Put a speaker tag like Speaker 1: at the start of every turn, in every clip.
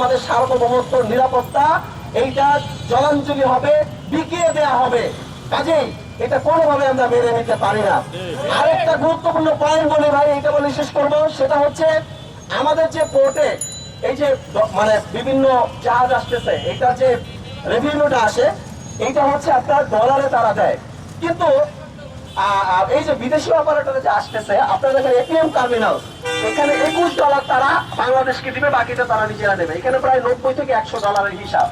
Speaker 1: আমাদের সার্বভৌমত্ব নিরাপত্তা, এইটা জলাঞ্জলি হবে, বিকিয়ে দেয়া হবে। কাজেই এটা কোনোভাবে আমরা মেনে নিতে পারি না। আরেকটা গুরুত্বপূর্ণ পয়েন্ট বলি ভাই এটা বলে শেষ করব, সেটা হচ্ছে আমাদের যে পোর্টে এই যে মানে বিভিন্ন জাহাজ আসতেছে এটা যে রেভিনিউটা আসে, এইটা হচ্ছে আপনার ডলারে তারা দেয়। কিন্তু এই যে বিদেশি অপারেটরে যে আসতেছে আপনার দেখেন এটিএম টার্মিনাল এখানে একুশ ডলার তারা বাংলাদেশকে দিবে, বাকিটা তারা নিজেরা নেবে এখানে প্রায় নব্বই থেকে একশো ডলারের হিসাব।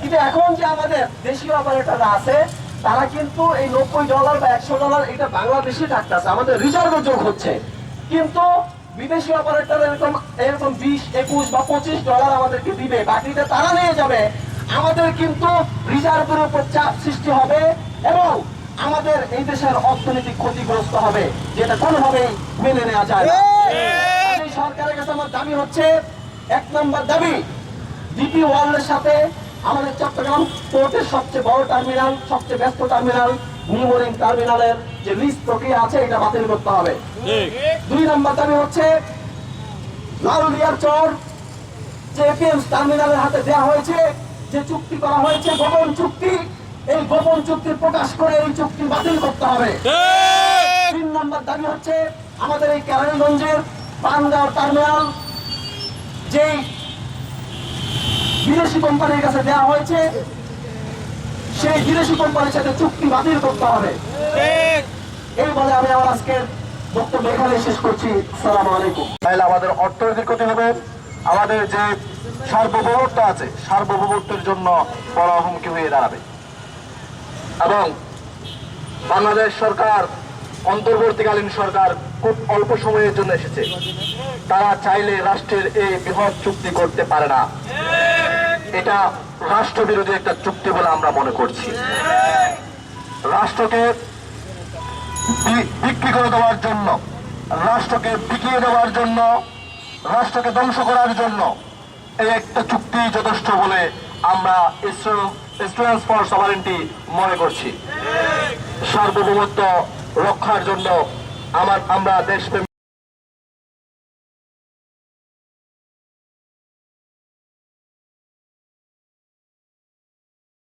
Speaker 1: কিন্তু এখন যে আমাদের দেশীয় অপারেটররা আছে, তারা কিন্তু এই নব্বই ডলার বা একশো ডলার এটা বাংলাদেশে থাকতেছে আমাদের রিজার্ভ যোগ হচ্ছে। কিন্তু বিদেশি অপারেটর এরকম এরকম বিশ, একুশ বা পঁচিশ ডলার আমাদেরকে দিবে, বাকিটা তারা নিয়ে যাবে। আমাদের কিন্তু রিজার্ভের উপর চাপ সৃষ্টি হবে এবং আমাদের এই দেশের অর্থনৈতিক ক্ষতিগ্রস্ত হবে, যেটা কোনোভাবেই মেনে নেওয়া যায় না। সরকারের কাছে আমার দাবি হচ্ছে এক নম্বর দাবি ডিপি ওয়ার্ল্ডের সাথে আমাদের চট্টগ্রাম পোর্টের সবচেয়ে বড় টার্মিনাল সবচেয়ে ব্যস্ত টার্মিনাল নিউমোরিং টার্মিনালের যে লিজ প্রক্রিয়া আছে এটা বাতিল করতে হবে। দুই নম্বর দাবি হচ্ছে লালদিয়ার চর যে এপিএম টার্মিনালের হাতে দেওয়া হয়েছে যে চুক্তি করা হয়েছে গোপন চুক্তি এই গোপন চুক্তি প্রকাশ করে এই চুক্তি বাতিল করতে হবে। তিন নম্বর দাবি হচ্ছে আমাদের এই কেরানীগঞ্জের পানগাঁও টার্মিনাল যেই বিদেশি কোম্পানির কাছে দেওয়া হয়েছে, সেই বিদেশি কোম্পানির সাথে চুক্তি বাতিল করতে হবে। এই বলে আমি আমার আজকের বক্তব্য এখানে শেষ করছি। সালাম আলাইকুম।
Speaker 2: তাহলে আমাদের অর্থনৈতিক ক্ষতি হবে, আমাদের যে সার্বভৌমত্ব আছে, সার্বভৌমত্বের জন্য বড় হুমকি হয়ে দাঁড়াবে। এবং বাংলাদেশ সরকার অন্তর্বর্তীকালীন সরকার খুব অল্প সময়ের জন্য এসেছে। তারা চাইলে রাষ্ট্রের এই বৃহৎ চুক্তি করতে পারে না। এটা রাষ্ট্রবিরোধী একটা চুক্তি বলে আমরা মনে করছি। রাষ্ট্রকে বিক্রি করে দেওয়ার জন্য, রাষ্ট্রকে বিকিয়ে দেওয়ার জন্য, রাষ্ট্রকে ধ্বংস করার জন্য এই একটা চুক্তি যথেষ্ট বলে আমরা স্টুডেন্টস ফর সভারেন্টি মনে করছি। সার্বভৌমত্ব রক্ষার জন্য আমার আমরা দেশপ্রেম